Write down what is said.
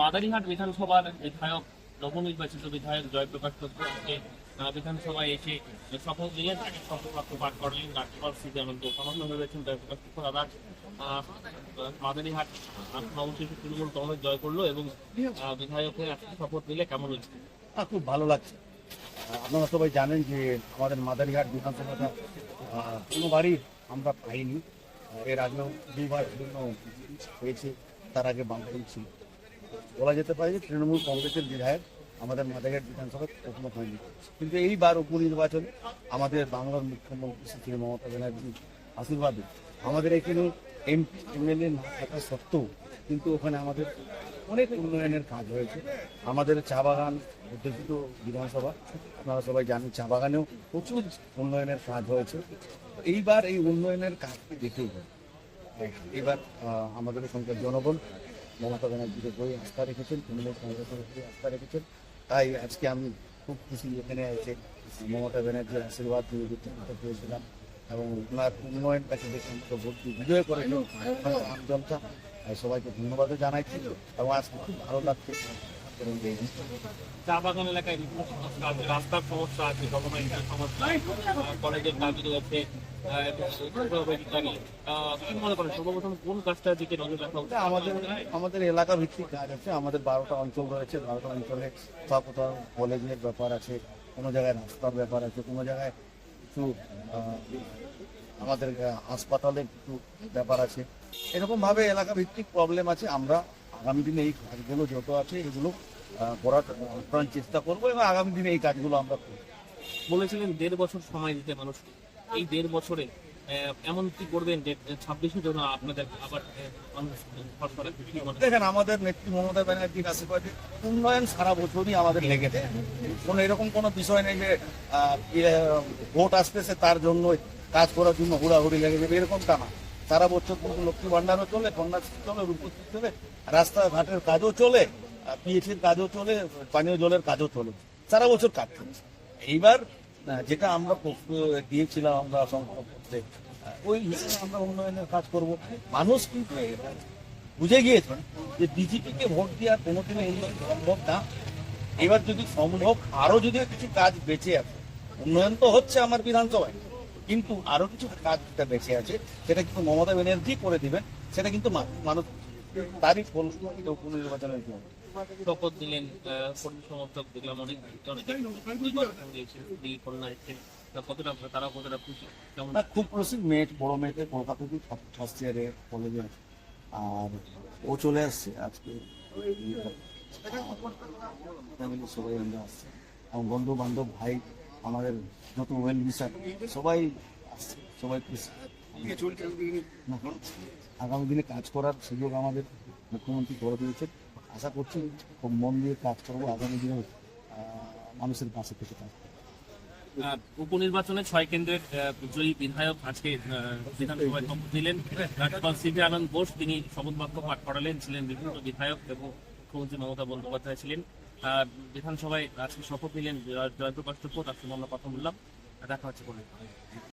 মাদারিহাট বিধানসভার বিধায়ক নবনির্বাচিত বিধায়ক জয়প্রকাশ আজকে বিধানসভায় এসে শপথ নিয়ে তাকে শপথ বাক্য পাঠ করলেন। রাজ্যপাল শ্রী দেবেন্দ্র সমর্থন হয়েছেন জয়প্রকাশ দাদা আহ, মাদারিহাট নবশিশু তৃণমূল কংগ্রেস জয় করল এবং বিধায়কের আজকে শপথ নিলে কেমন হচ্ছে না, খুব ভালো লাগছে। আপনারা সবাই জানেন যে আমাদের মাদারিহাট বিধানসভাটা কোনোবারই আমরা পাইনি। এর আগেও দুবার বিভিন্ন হয়েছে তার আগে বামফ্রন্ট ছিল। বলা যেতে পারে যে তৃণমূল কংগ্রেসের বিধায়ক আমাদের মাদাঘাট বিধানসভায় কখনো হয়নি। কিন্তু এইবার উপনির্বাচনে আমাদের বাংলার মুখ্যমন্ত্রী শ্রী মমতা ব্যানার্জির আশীর্বাদে। আমাদের এখানে এমপি এমএলএ না থাকা সত্ত্বেও কিন্তু ওখানে আমাদের অনেক উন্নয়নের কাজ হয়েছে। আমাদের চা বাগান অধ্যুষিত বিধানসভা, আপনারা সবাই জানেন চা বাগানেও প্রচুর উন্নয়নের কাজ হয়েছে। এইবার এই উন্নয়নের কাজটি দেখেই এবার আমাদের এখানকার জনগণ মমতা ব্যানার্জির বই আস্থা রেখেছেন, তৃণমূল কংগ্রেসের উপরে আস্থা রেখেছেন। তাই আজকে আমি খুব খুশি এখানে এসে মমতা ব্যানার্জির আশীর্বাদ নিয়ে পেয়েছিলাম এবং ওনার উন্নয়ন কাছে দেখে ভর্তি বিজয় আম জনতা সবাইকে ধন্যবাদও জানাইছি এবং আজকে খুব ভালো লাগছে। চা বাগান এলাকায় রাস্তার সমস্যা আছে কলেজের আমাদের আমাদের এলাকা ভিত্তিক কাজ আছে, আমাদের বারোটা অঞ্চল রয়েছে, বারোটা অঞ্চলে কোথাও কোথাও কলেজের ব্যাপার আছে, কোনো জায়গায় রাস্তার ব্যাপার আছে, কোনো জায়গায় কিছু আমাদের হাসপাতালে কিছু ব্যাপার আছে। এরকম ভাবে এলাকা ভিত্তিক প্রবলেম আছে, আমরা আগামী দিনে এই কাজগুলো যত আছে এগুলো করার আপ্রাণ চেষ্টা করব এবং আগামী দিনে এই কাজগুলো আমরা করব। বলেছিলেন দেড় বছর সময় দিতে মানুষ। এই দেড় বছরে এমন কি করবেন যে ছাব্বিশের জন্য আপনাদের আবার? দেখেন আমাদের নেত্রী মমতা ব্যানার্জির আশীর্বাদে উন্নয়ন সারা বছরই আমাদের লেগেছে কোনো এরকম কোনো বিষয় নেই যে ভোট আসতেছে তার জন্য কাজ করার জন্য হুড়াহুড়ি লেগে যাবে এরকমটা না। সারা বছর কিন্তু লক্ষ্মী ভান্ডারও চলে, কন্যাশ্রী চলে, রূপশ্রী চলে রাস্তাঘাটের কাজও চলে পিএইচির কাজও চলে, পানীয় জলের কাজও চলে। সারা বছর কাজ চলছে এইবার যেটা আমরা দিয়েছিলাম আমরা করতে ওই হিসেবে আমরা উন্নয়নের কাজ করব। মানুষ কিন্তু বুঝে গিয়েছেন যে বিজেপিকে ভোট দেওয়ার কোনোদিনও উন্নয়ন সম্ভব না। এবার যদি সম্ভব আরও যদি কিছু কাজ বেঁচে আছে উন্নয়ন তো হচ্ছে আমার বিধানসভায়। কিন্তু আরও কিছু কাজ যেটা বেঁচে আছে। সেটা কিন্তু মমতা ব্যানার্জি করে দিবেন সেটা কিন্তু মানুষ তারই ফল উপনির্বাচনের জন্য। শপথ দিলেন কর্মী সমর্থক দেখলাম অনেক কতটা তারা কতটা খুশি? খুব খুশি। মেয়ে বড় মেয়েতে কলকাতা থেকে ফার্স্ট ইয়ারে কলেজে আছে আর ও চলে আসছে আজকে। সবাই আমরা আসছে। বন্ধু বান্ধব ভাই আমাদের যত ওয়েল মিশার সবাই সবাই আগামী দিনে কাজ করার সুযোগ আমাদের মুখ্যমন্ত্রী করে দিয়েছেন। আশা করছি খুব মন দিয়ে কাজ করব, আগামী দিনে মানুষের পাশে থেকে কাজ উপনির্বাচনে ছয় কেন্দ্রের জয়ী বিধায়ক আজকে বিধানসভায় নিলেন। রাজ্যপাল সিভি আনন্দ বোস, তিনি শপথ বাক্য পাঠ করালেন। ছিলেন বিভিন্ন বিধায়ক এবং মুখ্যমন্ত্রী মমতা বন্দ্যোপাধ্যায় ছিলেন। বিধানসভায় আজকে শপথ নিলেন জয়- জয়প্রকাশ চোপ্পা তার সঙ্গে আমরা কথা বললাম দেখা হচ্ছে পরে।